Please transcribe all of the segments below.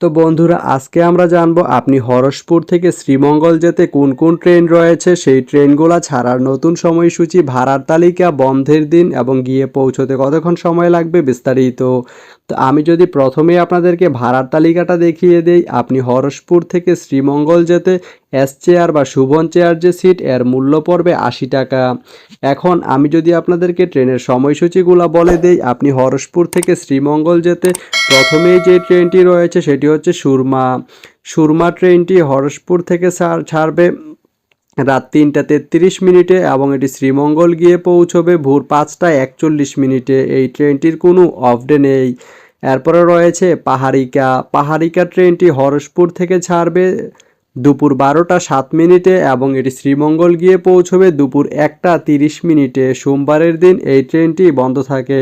তো বন্ধুরা, আজকে আমরা জানব আপনি হরসপুর থেকে শ্রীমঙ্গল যেতে কোন কোন ট্রেন রয়েছে? সেই ট্রেনগুলো ছাড়ার নতুন সময়সূচি, ভাড়ার তালিকা, বন্ধের দিন এবং গিয়ে পৌঁছতে কতক্ষণ সময় লাগবে বিস্তারিত। তো আমি যদি প্রথমেই আপনাদেরকে ভাড়ার তালিকাটা দেখিয়ে দেই, আপনি হরসপুর থেকে শ্রীমঙ্গল যেতে এস চেয়ার বা শুভন চেয়ার যে সিট, এর মূল্য পড়বে আশি টাকা। এখন আমি যদি আপনাদেরকে ট্রেনের সময়সূচিগুলো বলে দেই, আপনি হরসপুর থেকে শ্রীমঙ্গল যেতে প্রথমেই যে ট্রেনটি রয়েছে সেটি হচ্ছে সুরমা। সুরমা ট্রেনটি হরসপুর থেকে ছাড়- ছাড়বে রাত তিনটা তেত্রিশ মিনিটে এবং এটি শ্রীমঙ্গল গিয়ে পৌঁছবে ভোর পাঁচটা একচল্লিশ মিনিটে। এই ট্রেনটির কোনো অফ ডে নেই। এরপরে রয়েছে পাহাড়িকা। পাহাড়িকা ট্রেনটি হরসপুর থেকে ছাড়বে দুপুর বারোটা সাত মিনিটে এবং এটি শ্রীমঙ্গল গিয়ে পৌঁছবে দুপুর একটা তিরিশ মিনিটে। সোমবারের দিন এই ট্রেনটি বন্ধ থাকে।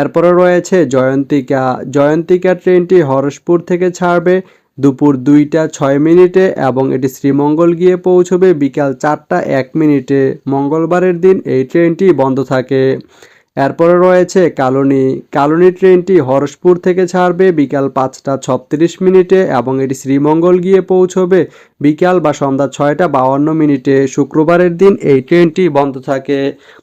এরপরে রয়েছে জয়ন্তিকা। জয়ন্তিকা ট্রেনটি হরসপুর থেকে ছাড়বে দুপুর দুইটা ছয় মিনিটে এবং এটি শ্রীমঙ্গল গিয়ে পৌঁছবে বিকাল চারটা এক মিনিটে। মঙ্গলবারের দিন এই ট্রেনটি বন্ধ থাকে। এরপরে রয়েছে কালনি। কালনি ট্রেনটি হরসপুর থেকে ছাড়বে বিকাল পাঁচটা ছত্রিশ মিনিটে এবং এটি শ্রীমঙ্গল গিয়ে পৌঁছবে বিকাল বা সন্ধ্যা ছয়টা বাউান্ন মিনিটে। শুক্রবারের দিন এই ট্রেনটি বন্ধ থাকে।